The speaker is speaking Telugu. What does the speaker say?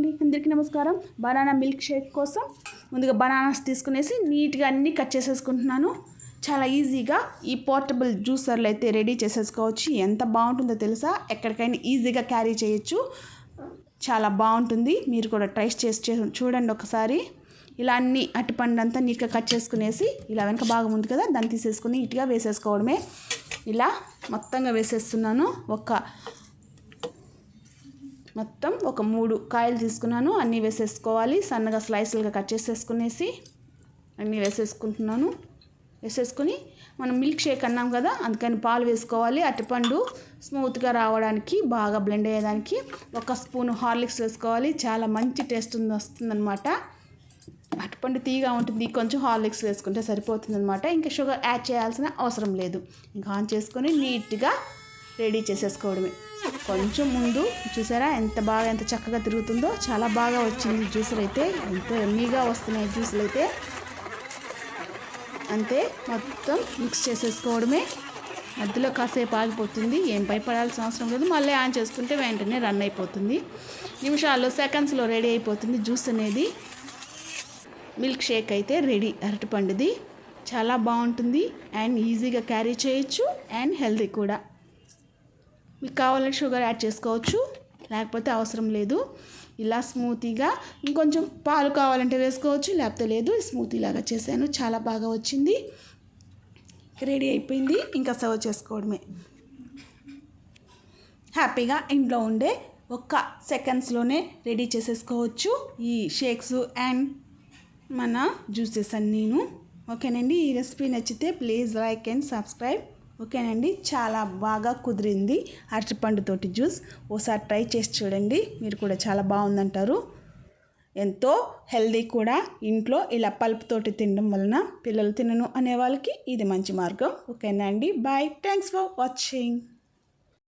అండి. అందరికీ నమస్కారం. బనానా మిల్క్ షేక్ కోసం ముందుగా బనానాస్ తీసుకునేసి నీట్గా అన్నీ కట్ చేసేసుకుంటున్నాను. చాలా ఈజీగా ఈ పోర్టబుల్ జ్యూసర్లు అయితే రెడీ చేసేసుకోవచ్చు. ఎంత బాగుంటుందో తెలుసా? ఎక్కడికైనా ఈజీగా క్యారీ చేయొచ్చు. చాలా బాగుంటుంది. మీరు కూడా ట్రై చేసి చూడండి ఒకసారి. ఇలా అన్ని అట్టిపండు అంతా నీట్గా కట్ చేసుకునేసి ఇలా వెనక భాగం ఉంది కదా దాన్ని తీసేసుకుని నీట్గా వేసేసుకోవడమే. ఇలా మొత్తంగా వేసేస్తున్నాను. ఒక మొత్తం ఒక మూడు కాయలు తీసుకున్నాను. అన్నీ వేసేసుకోవాలి. సన్నగా స్లైసులుగా కట్ చేసేసుకునేసి అన్నీ వేసేసుకుంటున్నాను. వేసేసుకుని మనం మిల్క్ షేక్ అన్నాం కదా అందుకని పాలు వేసుకోవాలి. అరటిపండు స్మూత్గా రావడానికి బాగా బ్లెండ్ అయ్యేదానికి ఒక స్పూన్ హార్లిక్స్ వేసుకోవాలి. చాలా మంచి టేస్ట్ వస్తుందన్నమాట. అరటిపండు తీగా ఉంటుంది కొంచెం హార్లిక్స్ వేసుకుంటే సరిపోతుందన్నమాట. ఇంకా షుగర్ యాడ్ చేయాల్సిన అవసరం లేదు. ఇంకా ఆన్ చేసుకొని నీట్గా రెడీ చేసేసుకోవడమే. కొంచెం ముందు చూసారా ఎంత బాగా ఎంత చక్కగా తిరుగుతుందో చాలా బాగా వచ్చింది జ్యూసులు అయితే. ఎంతో ఎమ్మీగా వస్తున్నాయి జ్యూసులు అయితే. అంతే మొత్తం మిక్స్ చేసేసుకోవడమే. మధ్యలో కాసేపు ఆగిపోతుంది ఏం భయపడాల్సిన అవసరం లేదు. మళ్ళీ ఆన్ చేసుకుంటే వెంటనే రన్ అయిపోతుంది. నిమిషాల్లో సెకండ్స్లో రెడీ అయిపోతుంది జ్యూస్ అనేది. మిల్క్ షేక్ అయితే రెడీ అరటిపండుది చాలా బాగుంటుంది అండ్ ఈజీగా క్యారీ చేయొచ్చు అండ్ హెల్దీ కూడా. మీకు కావాలంటే షుగర్ యాడ్ చేసుకోవచ్చు. లేకపోతే అవసరం లేదు. ఇలా స్మూతీగా ఇంకొంచెం పాలు కావాలంటే వేసుకోవచ్చు. లేకపోతే లేదు స్మూతీ లాగా చేశాను. చాలా బాగా వచ్చింది. రెడీ అయిపోయింది. ఇంకా సర్వ్ చేసుకోవడమే. హ్యాపీగా ఇంట్లో ఉండే ఒక్క సెకండ్స్లోనే రెడీ చేసేసుకోవచ్చు. ఈ షేక్స్ అండ్ మన జ్యూసెస్ అన్నీను ఓకేనండి. ఈ రెసిపీ నచ్చితే ప్లీజ్ లైక్ అండ్ సబ్స్క్రైబ్. ఓకేనండి? చాలా బాగా కుదిరింది అరటిపండుతోటి జ్యూస్. ఓసారి ట్రై చేసి చూడండి. మీరు కూడా చాలా బాగుందంటారు. ఎంతో హెల్దీ కూడా ఇంట్లో ఇలా పల్పుతోటి తినడం వలన పిల్లలు తినను అనే వాళ్ళకి ఇది మంచి మార్గం. ఓకేనా అండి? బాయ్. Thanks for watching.